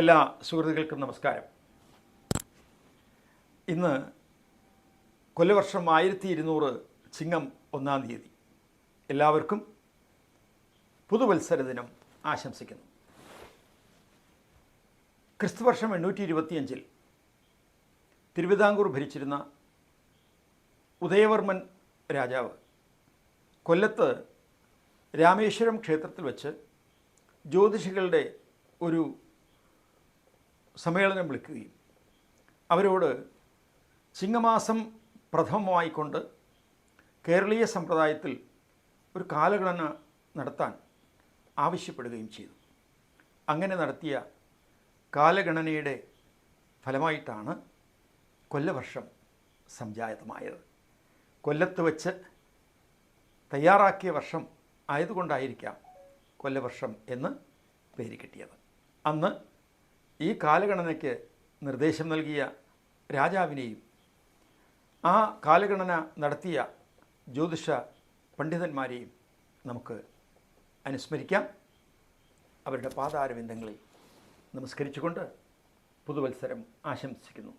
എല്ലാ സുഹൃത്തുക്കൾക്കും നമസ്കാരം. ഇന്ന് കൊല്ലവർഷം ആയിരത്തി ഇരുന്നൂറ് ചിങ്ങം ഒന്നാം തീയതി. എല്ലാവർക്കും പുതുവത്സര ദിനം ആശംസിക്കുന്നു. ക്രിസ്തുവർഷം എണ്ണൂറ്റി ഇരുപത്തിയഞ്ചിൽ തിരുവിതാംകൂർ ഭരിച്ചിരുന്ന ഉദയവർമ്മൻ രാജാവ് കൊല്ലത്ത് രാമേശ്വരം ക്ഷേത്രത്തിൽ വെച്ച് ജ്യോതിഷികളുടെ ഒരു സമ്മേളനം വിളിക്കുകയും അവരോട് ചിങ്ങമാസം പ്രഥമമായിക്കൊണ്ട് കേരളീയ സമ്പ്രദായത്തിൽ ഒരു കാലഗണന നടത്താൻ ആവശ്യപ്പെടുകയും ചെയ്തു. അങ്ങനെ നടത്തിയ കാലഗണനയുടെ ഫലമായിട്ടാണ് കൊല്ലവർഷം സംജാതമായത്. കൊല്ലത്ത് വച്ച് തയ്യാറാക്കിയ വർഷം ആയതുകൊണ്ടായിരിക്കാം കൊല്ലവർഷം എന്ന് പേര് കിട്ടിയത്. അന്ന് ഈ കാലഗണനയ്ക്ക് നിർദ്ദേശം നൽകിയ രാജാവിനെയും ആ കാലഗണന നടത്തിയ ജ്യോതിഷ പണ്ഡിതന്മാരെയും നമുക്ക് അനുസ്മരിക്കാം. അവരുടെ പാതാരവിന്ദങ്ങളിൽ നമസ്കരിച്ചുകൊണ്ട് പുതുവത്സരം ആശംസിക്കുന്നു.